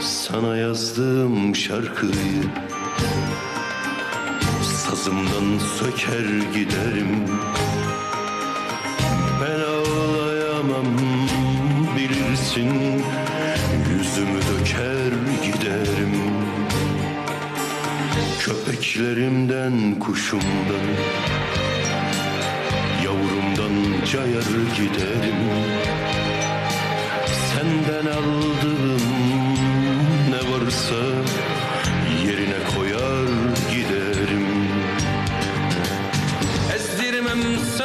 Sana yazdığım şarkıyı. Sazımdan söker giderim. Ben ağlayamam bilirsin. Yüzümü döker giderim. Köpeklerimden kuşumdan. Yavrumdan cayar giderim. Senden aldığım